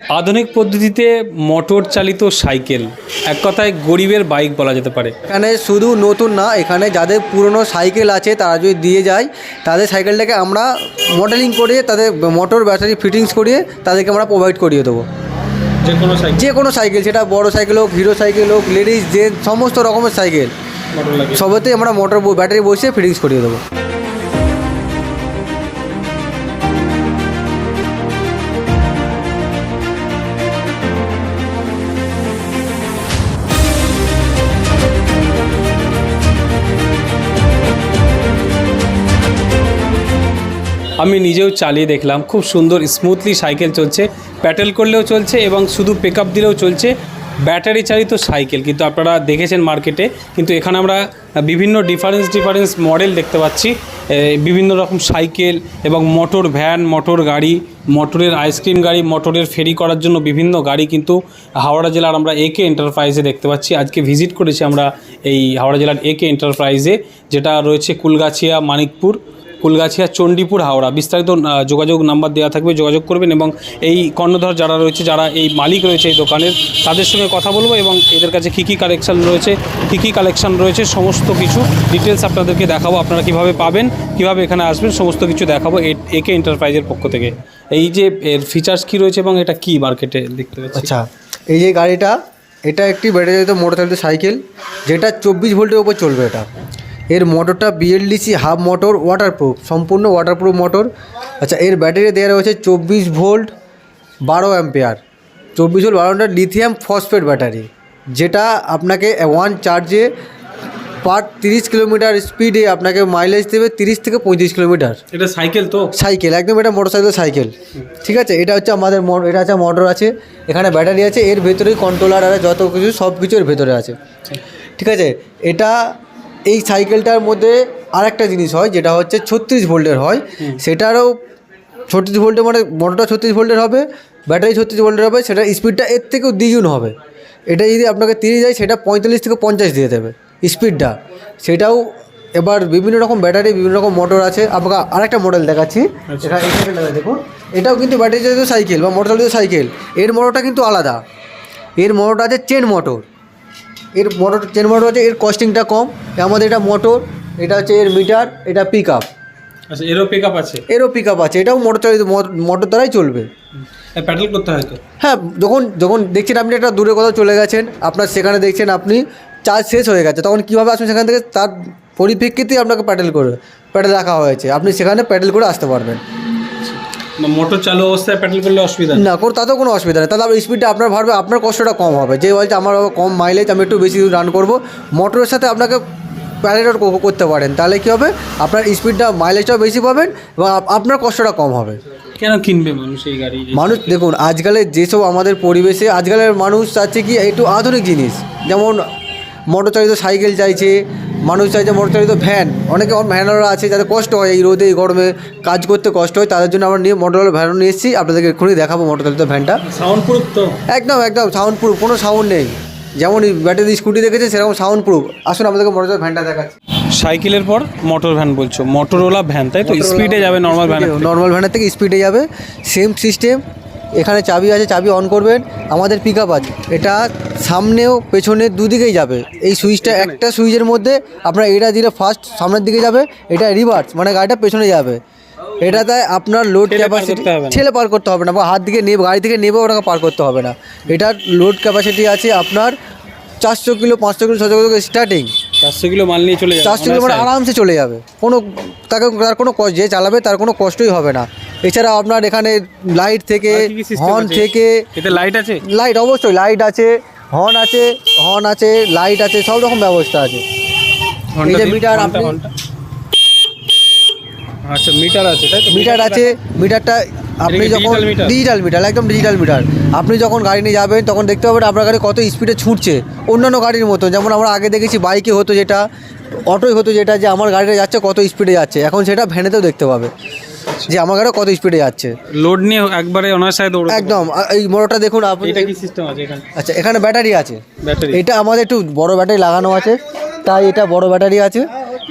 আধুনিক পদ্ধতিতে মোটর চালিত সাইকেল এক কথায় গরিবের বাইক বলা যেতে পারে। এখানে শুধু নতুন না এখানে যাদের পুরনো সাইকেল আছে তারা যদি দিয়ে যায় তাদের সাইকেলটাকে আমরা মডেলিং করিয়ে তাদের মোটর ব্যাটারি ফিটিংস করিয়ে তাদেরকে আমরা প্রোভাইড করিয়ে দেবো। যে কোনো সাইকেল। যে কোনো সাইকেল সেটা বড় সাইকেল হোক হিরো সাইকেল হোক লেডিস জেন্টস সমস্ত রকমের সাইকেল। সবেতেই আমরা মোটর ব্যাটারি বসিয়ে ফিটিংস করিয়ে দেবো। আমি নিজেও চালিয়ে দেখলাম। খুব সুন্দর স্মুথলি সাইকেল চলছে। প্যাটেল করলেও চলছে এবং শুধু পিক দিলেও চলছে। ব্যাটারি চালিত সাইকেল কিন্তু আপনারা দেখেছেন মার্কেটে কিন্তু এখানে আমরা বিভিন্ন ডিফারেন্স ডিফারেন্স মডেল দেখতে পাচ্ছি। বিভিন্ন রকম সাইকেল এবং মোটর ভ্যান মোটর গাড়ি মোটরের আইসক্রিম গাড়ি মোটরের ফেরি করার জন্য বিভিন্ন গাড়ি কিন্তু হাওড়া জেলার আমরা একে এন্টারপ্রাইজে দেখতে পাচ্ছি। আজকে ভিজিট করেছি আমরা এই হাওড়া জেলার একে এন্টারপ্রাইজে যেটা রয়েছে কুলগাছিয়া, মানিকপুর। কুলগাছিয়া, চণ্ডীপুর, হাওড়া। বিস্তারিত যোগাযোগ নাম্বার দেওয়া থাকবে, যোগাযোগ করবেন এবং এই কর্ণধর যারা রয়েছে, যারা এই মালিক রয়েছে এই দোকানের, তাদের সঙ্গে কথা বলব এবং এদের কাছে কী কী কালেকশন রয়েছে, কী কী কালেকশন রয়েছে, সমস্ত কিছু ডিটেলস আপনাদেরকে দেখাবো। আপনারা কীভাবে পাবেন, কীভাবে এখানে আসবেন, সমস্ত কিছু দেখাবো এ- একে এন্টারপ্রাইজের পক্ষ থেকে। এই যে এর ফিচার্স কী রয়েছে এবং এটা কি মার্কেটে দেখতে পাচ্ছি? আচ্ছা এই যে গাড়িটা, এটা একটি ব্যাটারিতে মোটর চালিত সাইকেল যেটা চব্বিশ ভোল্টের উপর চলবে এটা। এর মোটরটা বিএলডিসি হাফ মোটর ওয়াটারপ্রুফ সম্পূর্ণ ওয়াটারপ্রুফ মোটর। আচ্ছা এর ব্যাটারি দেওয়া রয়েছে চব্বিশ ভোল্ট বারো অ্যাম্পেয়ার। চব্বিশ ভোল্ট বারো অ্যাম্পেয়ার লিথিয়াম ফসফেট ব্যাটারি যেটা আপনাকে ওয়ান চার্জে পার তিরিশ কিলোমিটার স্পিডে আপনাকে মাইলেজ দেবে তিরিশ থেকে পঁয়ত্রিশ কিলোমিটার এটা সাইকেল তো? সাইকেল একদম এটা মোটরসাইকেল সাইকেল সাইকেল ঠিক আছে এটা হচ্ছে আমাদের এটা আছে মোটর আছে এখানে ব্যাটারি আছে এর ভেতরেই কন্ট্রোলার আর যত কিছু সব কিছু এর ভেতরে আছে। ঠিক আছে এটা এই সাইকেলটার মধ্যে আরেকটা জিনিস হয় যেটা হচ্ছে ছত্রিশ ভোল্টের হয়। সেটারও ছত্রিশ ভোল্টের মানে মোটরটা ছত্রিশ ভোল্টের হবে ব্যাটারি ছত্রিশ ভোল্টের হবে সেটার স্পিডটা এর থেকেও দ্বিগুণ হবে। এটা যদি আপনাকে তিরিশ যায় সেটা পঁয়তাল্লিশ থেকে পঞ্চাশ দিয়ে দেবে স্পিডটা সেটাও এবার বিভিন্ন রকম ব্যাটারি বিভিন্ন রকম মোটর আছে। আপনাকে আরেকটা মডেল দেখাচ্ছি। এই সাইকেলটা দেখুন। এটাও কিন্তু ব্যাটারি চালিত সাইকেল বা মোটর চালিত সাইকেল। এর মোটরটা কিন্তু আলাদা। এর মোটরটা আছে চেন মোটর এর মোটর চেন মোটর আছে এর কস্টিংটা কম। আমাদের এটা মোটর এটা হচ্ছে এর মিটার এটা পিক আপ আচ্ছা এরও পিক আপ আছে? এরও পিক আপ আছে এটাও মোটর চালিত মোটর দ্বারাই চলবে। প্যাডেল করতে হয় তো? হ্যাঁ যখন যখন দেখছেন আপনি একটা দূরে কোথাও চলে গেছেন আপনার সেখানে দেখছেন আপনি চার্জ শেষ হয়ে গেছে তখন কীভাবে আসবেন সেখান থেকে তার পরিপ্রেক্ষিতেই আপনাকে প্যাডেল করে প্যাডেল রাখা হয়েছে। আপনি সেখানে প্যাডেল করে আসতে পারবেন। মোটর চালু অবস্থায় প্যাডেল করলে অসুবিধা না কোনো তাতেও কোনো অসুবিধা নেই। তাহলে আপনার স্পিডটা আপনার ভাববে আপনার কষ্টটা কম হবে। যে বলছে আমার কম মাইলেজ আমি একটু বেশি রান করব। মোটরের সাথে আপনাকে প্যারেডর করতে পারেন। তাহলে কী হবে? আপনার স্পিডটা মাইলেজটাও বেশি পাবেন এবং আপনার কষ্টটা কম হবে। কেন কিনবে মানুষ এই গাড়ি? মানুষ দেখুন আজকালের যেসব আমাদের পরিবেশে আজকালের মানুষ চাচ্ছে কি একটু আধুনিক জিনিস। যেমন মোটর চালিত সাইকেল চাইছে মানুষ চাইছে মোটর চালিত ভ্যান। অনেকে ভ্যানরা আছে যাদের কষ্ট হয় এই রোদে এই গরমে কাজ করতে কষ্ট হয় তাদের জন্য আমরা নিয়ে মোটর ভ্যান নিয়ে এসেছি। আপনাদেরকে এক্ষুনি দেখাবো মোটর চালিত ভ্যানটা। সাউন্ড প্রুফ তো। একদম একদম সাউন্ড প্রুফ কোনো সাউন্ড নেই। যেমন ব্যাটারি স্কুটি দেখেছে সেরকম সাউন্ড প্রুফ আসুন আমাদেরকে মোটর চালিত ভ্যানটা দেখাচ্ছি। সাইকেলের পর মোটর ভ্যান বলছো। মোটরওয়ালা ভ্যান তাই তো? স্পিডে যাবে নর্মাল ভ্যান নর্মাল ভ্যানের থেকে। স্পিডে যাবে। সেম সিস্টেম এখানে চাবি আছে চাবি অন করবেন আমাদের পিক আপ আছে। এটা সামনেও পেছনের দুদিকেই যাবে। এই সুইচটা একটা সুইচের মধ্যে আপনার এটা দিলে ফার্স্ট সামনের দিকে যাবে এটা রিভার্স মানে গাড়িটা পেছনে যাবে। এটাতে আপনার লোড ক্যাপাসিটি। ঠেলে পার করতে হবে না বা হাত দিকে নেবে গাড়ি থেকে নেবে ওটাকে পার করতে হবে না। এটার লোড ক্যাপাসিটি আছে আপনার চারশো কিলো পাঁচশো কিলো ছশো কিলো স্টার্টিং চারশো কিলো মাল নিয়ে চলে যাবে চারশো কিলো মানে আরামসে চলে যাবে। কোনো তাকে তার কোনো কষ্ট যে চালাবে তার কোনো কষ্টই হবে না। এছাড়া আপনার এখানে লাইট থেকে হর্ন থেকে এতে লাইট আছে? লাইট অবশ্যই লাইট আছে হর্ন আছে হর্ন আছে লাইট আছে সব রকম ব্যবস্থা আছে। মিটার আপনি- আচ্ছা মিটার আছে তাই তো? মিটার আছে মিটারটা আপনি যখন ডিজিটাল মিটার একদম ডিজিটাল মিটার আপনি যখন গাড়ি নিয়ে যাবেন তখন দেখতে পাবেন আপনার গাড়ি কত স্পিডে ছুটছে। অন্যান্য গাড়ির মতো যেমন আমরা আগে দেখেছি বাইকে হতো যেটা অটোই হতো যেটা যে আমার গাড়িটা যাচ্ছে কত স্পিডে যাচ্ছে। এখন সেটা ভ্যানেতেও দেখতে পাবে। যে আমার গাড়ি কত স্পিডে যাচ্ছে। লোড নিয়ে একবারে ওনার সাথে দৌড় একদম এই মোটরটা দেখুন আপনি এটা কি সিস্টেম আছে এখানে? আচ্ছা এখানে ব্যাটারি আছে। ব্যাটারি এটা আমাদের একটু বড় ব্যাটারি লাগানো আছে তাই এটা বড় ব্যাটারি আছে।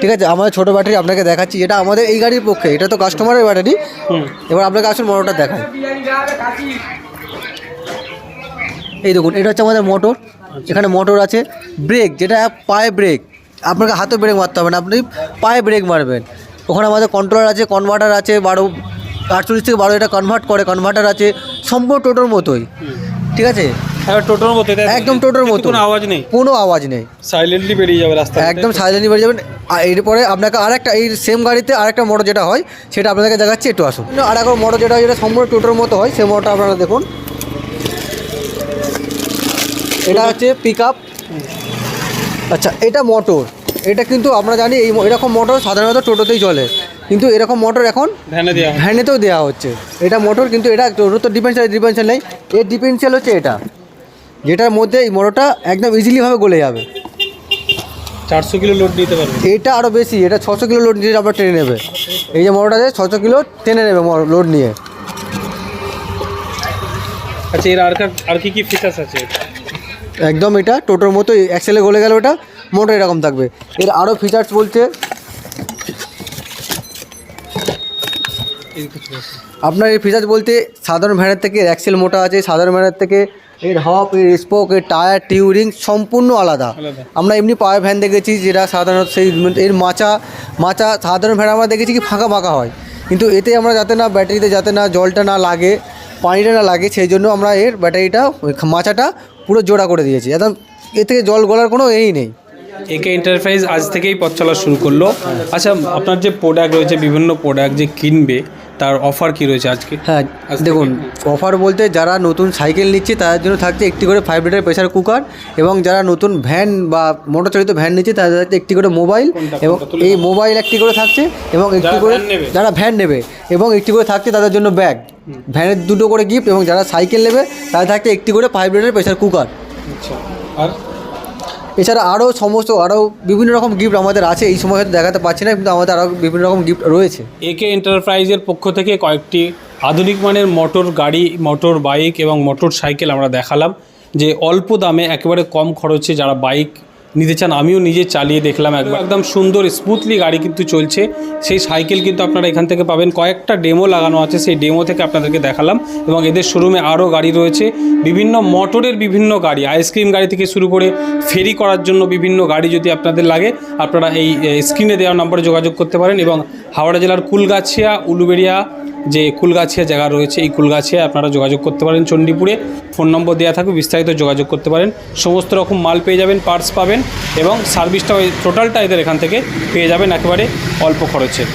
ঠিক আছে আমাদের ছোট ব্যাটারি আপনাকে দেখাচ্ছি এটা আমাদের এই গাড়ির পক্ষে এটা তো কাস্টমারের ব্যাটারি। হুম। এবার আপনাকে আসুন মোটরটা দেখায় এই দেখুন এটা হচ্ছে আমাদের মোটর এখানে মোটর আছে ব্রেক যেটা পায়ে ব্রেক আপনাকে হাতে ব্রেক মারতে হবে না আপনি পায়ে ব্রেক মারবেন। ওখানে আমাদের কন্ট্রোলার আছে কনভার্টার আছে বারো আটচল্লিশ থেকে বারো এটা কনভার্ট করে কনভার্টার আছে সম্পূর্ণ টোটোর মতোই। ঠিক আছে? হ্যাঁ টোটোর মতো একদম টোটোর মতো। কোনো আওয়াজ নেই। কোনো আওয়াজ নেই। সাইলেন্টলি বেরিয়ে যাবে রাস্তা একদম সাইলেন্টলি বেরিয়ে যাবেন আর এরপরে আপনাকে আরেকটা এই সেম গাড়িতে আরেকটা মোটর যেটা হয় সেটা আপনাদেরকে দেখাচ্ছি একটু আসুন। আর একটা মোটর যেটা হয় যেটা সম্পূর্ণ টোটোর মতো হয় সেই মোটরটা আপনারা দেখুন। এটা হচ্ছে পিক আপ আচ্ছা এটা মোটর এটা কিন্তু আমরা জানি এই এরকম মোটর সাধারণত টোটোতেই চলে। কিন্তু এরকম মোটর এখন ভ্যানেতেও দেওয়া হচ্ছে। এটা মোটর কিন্তু এটা টোটো তো ডিফেন্সিয়াল ডিফেন্সিয়াল নেই। এর ডিফেন্সিয়াল হচ্ছে এটা। যেটার মধ্যে এই মোটরটা একদম ইজিলিভাবে গলে যাবে। চারশো কিলো লোড নিতে পারবে। এটা আরও বেশি এটা ছশো কিলো লোড নিয়ে আপনার টেনে নেবে। এই যে মোটরটা আছে ছশো কিলো টেনে নেবে লোড নিয়ে। আচ্ছা এর আর আর কি কি ফিচার্স আছে? একদম এটা টোটোর মতো অ্যাক্সেলে গলে গেল ওটা। মোটর এরকম থাকবে। এর আরও ফিচার্স বলতে আপনার এই ফিচার্স বলতে সাধারণ ভ্যানের থেকে অ্যাক্সেল মোটা আছে সাধারণ ভ্যানের থেকে এর হপ এর স্পোক এর টায়ার টিউরিং সম্পূর্ণ আলাদা। আমরা এমনি পাওয়ার ভ্যান দেখেছি যেটা সাধারণত সেই এর মাচা মাচা সাধারণ ভ্যান আমরা দেখেছি কি ফাঁকা ফাঁকা হয়। কিন্তু এতে আমরা যাতে না ব্যাটারিতে যাতে না জলটা না লাগে পানিটা না লাগে সেই জন্য আমরা এর ব্যাটারিটা মাচাটা পুরো জোড়া করে দিয়েছি। একদম এ থেকে জল গলার কোনো এই নেই। একে এন্টারপ্রাইজ আজ থেকেই পথ চলা শুরু করল। আচ্ছা আপনার যে প্রোডাক্ট রয়েছে বিভিন্ন প্রোডাক্ট যে কিনবে তার অফার কি রয়েছে আজকে? হ্যাঁ দেখুন অফার বলতে যারা নতুন সাইকেল নিচ্ছে তাদের জন্য থাকছে একটি করে ফাইভ লিটার প্রেশার কুকার এবং যারা নতুন ভ্যান বা মোটর চালিত ভ্যান নিচ্ছে তাদের থাকছে একটি করে মোবাইল? এবং এই মোবাইল একটি করে থাকছে এবং একটি করে? যারা ভ্যান নেবে এবং একটি করে থাকছে তাদের জন্য ব্যাগ ভ্যানের দুটো করে গিফট এবং যারা সাইকেল নেবে তাদের থাকছে একটি করে ফাইভ লিটার প্রেশার কুকার আচ্ছা আর এছাড়া আরও সমস্ত, আরও বিভিন্ন রকম গিফট আমাদের আছে, এই সময় হয়তো দেখাতে পারছি না, কিন্তু আমাদের আরও বিভিন্ন রকম গিফট রয়েছে। একে এন্টারপ্রাইজের পক্ষ থেকে কয়েকটি আধুনিক মানের মোটর গাড়ি মোটর বাইক এবং মোটর সাইকেল আমরা দেখালাম, যে অল্প দামে একেবারে কম খরচে যারা বাইক নিতে চান, আমিও নিজে চালিয়ে দেখলাম একবার। একদম সুন্দর, স্মুথলি গাড়ি কিন্তু চলছে। সেই সাইকেল কিন্তু আপনারা এখান থেকে পাবেন। কয়েকটা ডেমো লাগানো আছে, সেই ডেমো থেকে আপনাদেরকে দেখালাম। এবং এদের শোরুমে আরও গাড়ি রয়েছে। বিভিন্ন মোটরের বিভিন্ন গাড়ি আইসক্রিম গাড়ি থেকে শুরু করে ফেরি করার জন্য বিভিন্ন গাড়ি যদি আপনাদের লাগে, আপনারা এই স্ক্রিনে দেওয়া নম্বরে যোগাযোগ করতে পারেন। এবং হাওড়া জেলার কুলগাছিয়া, উলুবেড়িয়া যে কুলগাছিয়া জায়গা রয়েছে, এই কুলগাছিয়া আপনারা যোগাযোগ করতে পারেন। চণ্ডীপুরে ফোন নম্বর দেওয়া থাকবে, বিস্তারিত যোগাযোগ করতে পারেন। সমস্ত রকম মাল পেয়ে যাবেন পার্টস পাবেন এবং সার্ভিসটা টোটালটা এদের এখান থেকে পেয়ে যাবেন, একেবারে অল্প খরচে।